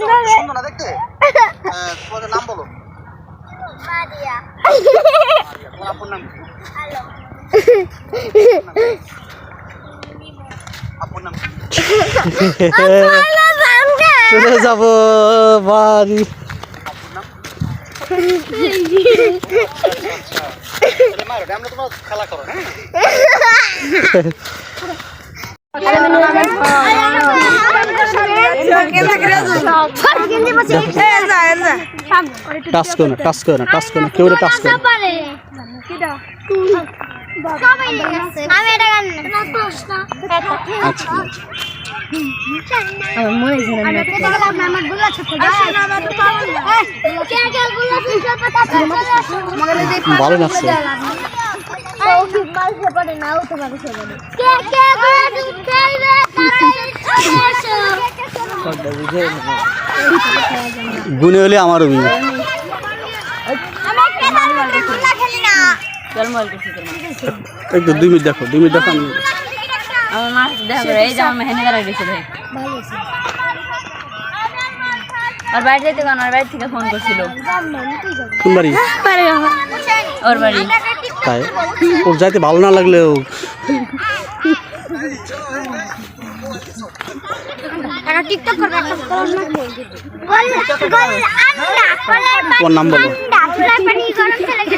সুন্দর না দেখতে। তোমাদের নাম বলো। মারিয়া। তোমার আপুর নাম কি? আপুর নাম চলে যাব বাড়ি। তাহলে মারো, আমরা তোমরা খেলা করো হ্যাঁ? টাচ করো না টাচ করো না টাচ করো না কেউ টাচ করো না আমি এটা গান আচ্ছা আচ্ছা আমারগুলা ছোট কে কে গুলা ছোট ভালো লাগছে কে কে গুনে হলে আমার অভিযোগ আমার কে গুলা খেলি না। একটু দুই মিনিট দেখো দুই মিনিট দেখো আমি আমার মা দেখো এই যে আমার মেহেন্দি করা গেছে দেখ। ওর বাড়ি যেতে কোন ওর বাড়ি থেকে ফোন করছিল। কোন বাড়ি? ওর বাড়ি। তাই? ওর যাইতে ভালো না লাগলেও একটা টিকটক করবে একটা নাম বলো।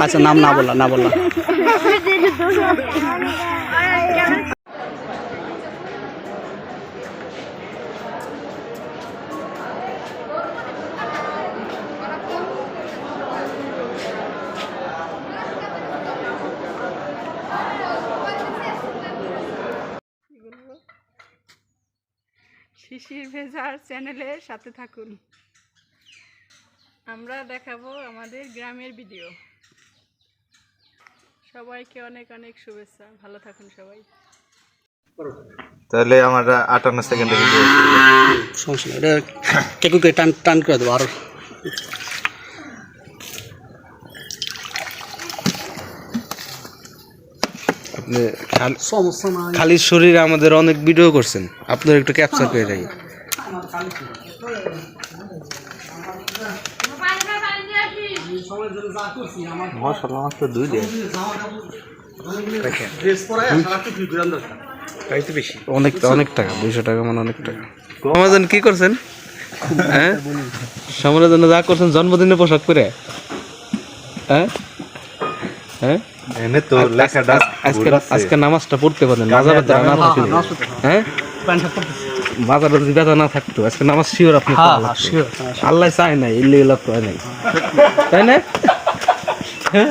আচ্ছা নাম না বলা না বললা শিশির ভেজার চ্যানেলের সাথে থাকুন। আমরা দেখাবো আমাদের গ্রামের ভিডিও। সবাইকে অনেক অনেক শুভেচ্ছা। ভালো থাকুন সবাই। তাহলে আমরা আটান্ন সেকেন্ডে ভিডিও সমস্যা এটা টান টান করে দেবো আরও। আপনি খাল- সমস্যা নাই। খালি শরীরে আমাদের অনেক ভিডিও করছেন। আপনার একটু ক্যাপচার করে রাখি অনেক অনেক টাকা দুইশো টাকা মানে অনেক টাকা। আমাজন কি করছেন? হ্যাঁ? জন্য যা করছেন জন্মদিনে পোশাক করে হ্যাঁ? হ্যাঁ? এনে তো লেখাটা আজকে আজকে নামাজটা পড়তে পারেন মাজার ব্যথা না থাকলে হ্যাঁ? মাজার যদি ব্যথা না থাকতো আজকে নামাজ শিওর আপনি পড়া লাগতো। আল্লাহ চায় নাই ইল্লি লাভ করে নাই। তাই না? হ্যাঁ?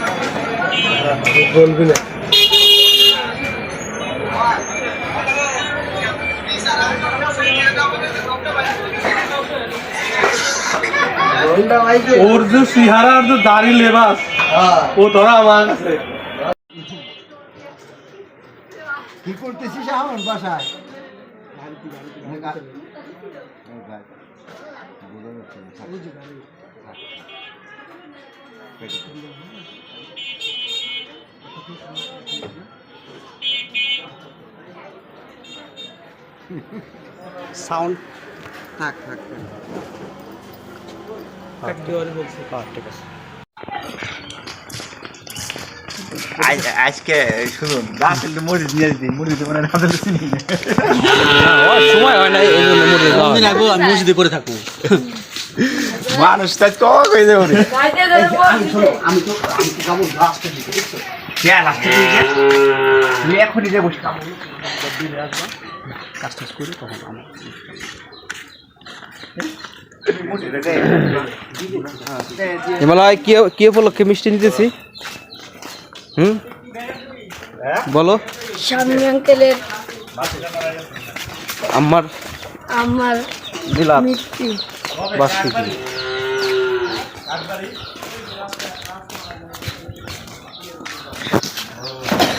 বলবি না। ওর যে সিহারা আর যে দাড়ি লেবাস ও তোরা আমার কাছে। কি করতেছিস এখন বাসায়? সাউন্ড থাক থাক থাক। ঠিক আছে। আজকে শুনুন রাসেল মরিচ নিয়ে দিই মরিচ মানে রাসেল চিনি সময় হয় না এই জন্য মরে দিন আগে আমি মসজিদে করে থাকব মানুষ তাই তো হয়ে যাবে। আমি তো আমি তো বুঝছ কে লাস্টে দিয়ে তুই এখনই যে বসে কাজ টাজ করে তখন আমার হিমালয় কি কি উপলক্ষে মিষ্টি নিতেছি? হুম? বলো। স্বামী আঙ্কেলের আমার আমার বিলাপ মৃত্যু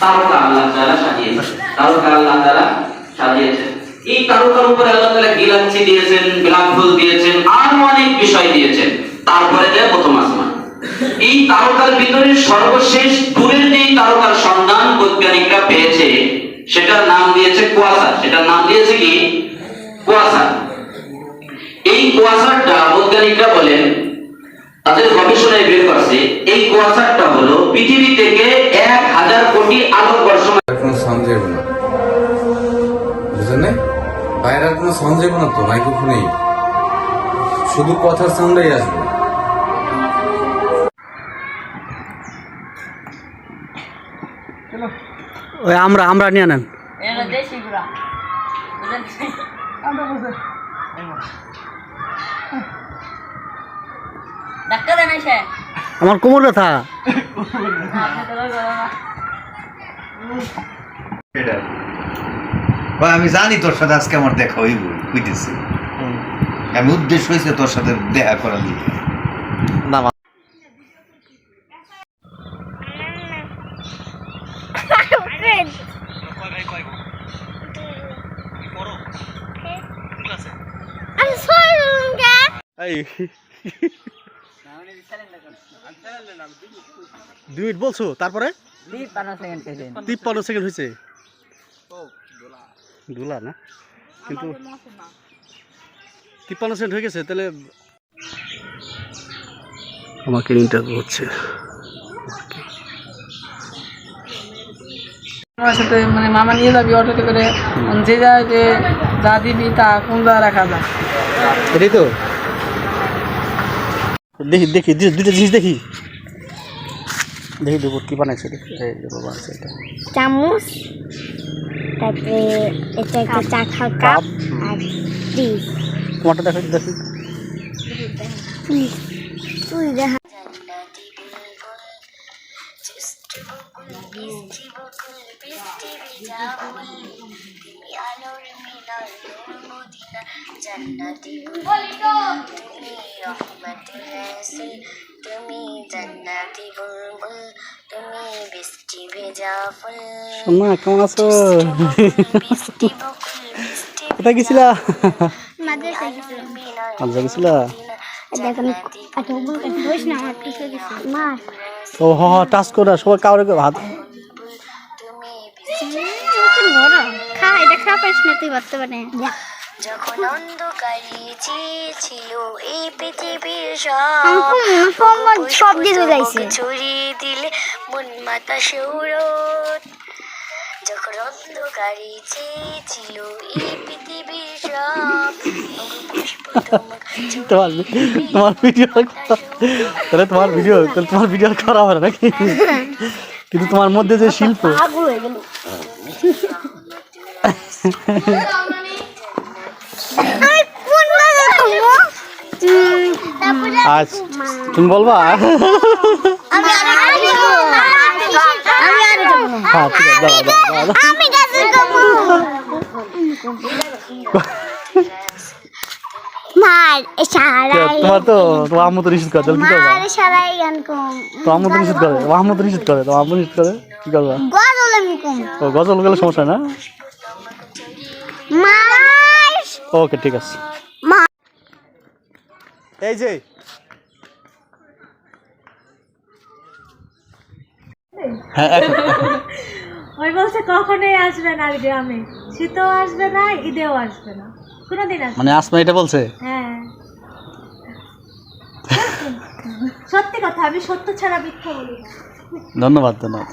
তারকা আল্লাহ তাআলা সাজিয়েছেন। তারকা আল্লাহ তাআলা সাজিয়েছেন। এই তারকার উপরে আল্লাহ তাআলা গিলাচ্ছি দিয়েছেন গোলাপ ফুল দিয়েছেন আরও অনেক বিষয় দিয়েছেন। তারপরে দেয় প্রথম আসমান। এই তারকার ভিতরে সর্বশেষ দূরের যে তারকার সন্ধান বৈজ্ঞানিকরা পেয়েছে সেটার নাম দিয়েছে কুয়াশা। সেটার নাম দিয়েছে কি? কুয়াশা। এই কুয়াশাটা বৈজ্ঞানিকরা বলেন তাদের গবেষণায় বের করছে এই কুয়াশাটা হলো পৃথিবী থেকে এক হাজার কোটি আলোকবর্ষ কোনো না। বুঝলেন বাইরে কোনো না তো মাইক্রোফোনেই শুধু কথার সাউন্ডই আসবে। আমরা আমরা নিয়ে নেন। দেন আমার কোমর ব্যথা। ভাই আমি জানি তোর সাথে আজকে আমার দেখা হইব হইতেছে আমি উদ্দেশ্য হয়েছে তোর সাথে দেখা করা নিয়ে এই দুই মিনিট বলছো? তারপরে? তিপ্পান্ন সেকেন্ড হয়েছে। দুলা না? কিন্তু তিপ্পান্ন সেকেন্ড হয়ে গেছে তাহলে আমাকে ইন্টারভিউ হচ্ছে। আমার সাথে মানে মামা নিয়ে যাবি অটোতে করে যে যা যে যা দিবি তা কোন যা রাখা যায়? এটাই তো? দেখি দেখি দুইটা জিনিস দেখি দেখি দুপুর কি বানাইছে দেখি বানাইছে এটা চামচ তারপরে এটা একটা চা খাওয়ার কাপ আর তোমারটা দেখো দেখি তুই দেখা তুমি জান্নাতি বুলবুল তুমি বৃষ্টি ভেজা ফুল। সোনা কেমন আছো? বৃষ্টি বকুল বৃষ্টি কোথায় গেছিলা? মাদ্রাসায় গেছিলাম আনজা গেছিলা দেখুন একটা উগুল কাছে না আমার পিছনে গেছে মার ও হ হ টাচ করে সবাই কাউরে হাত বড় খা এটা খা পারিস না তুই ভাবতে পারে যখন অন্ধকারে ছিল এই পৃথিবীর আমার সব দিয়ে যাইছে ছড়িয়ে দিলে মন মাতা সৌরত যখন অন্ধকারে ছিল এই পৃথিবীর সব তোমার ভিডিও তাহলে তোমার ভিডিও তাহলে তোমার ভিডিও করা হবে নাকি? কিন্তু তোমার মধ্যে যে শিল্প। আজ তুমি বলবা? হ্যাঁ ঠিক আছে তোমার তো তোমার আম্মু তো নিষেধ করে তাহলে কি করবা? মার সারাই গান কম। তো আম্মু তো নিষেধ করে তোমার আম্মু তো নিষেধ করে তোমার আম্মু নিষেধ করে কি করবা? গজল গেলে সমস্যা না? ওকে ঠিক আছে। মা। এই যে। হ্যাঁ ওই বলছে কখনোই আসবে না আর গ্রামে। শীতও আসবে না ঈদেও আসবে না। কোনোদিন আসবে মানে আসমা এটা বলছে? হ্যাঁ। সত্যি কথা আমি সত্য ছাড়া মিথ্যা বলি ধন্যবাদ ধন্যবাদ।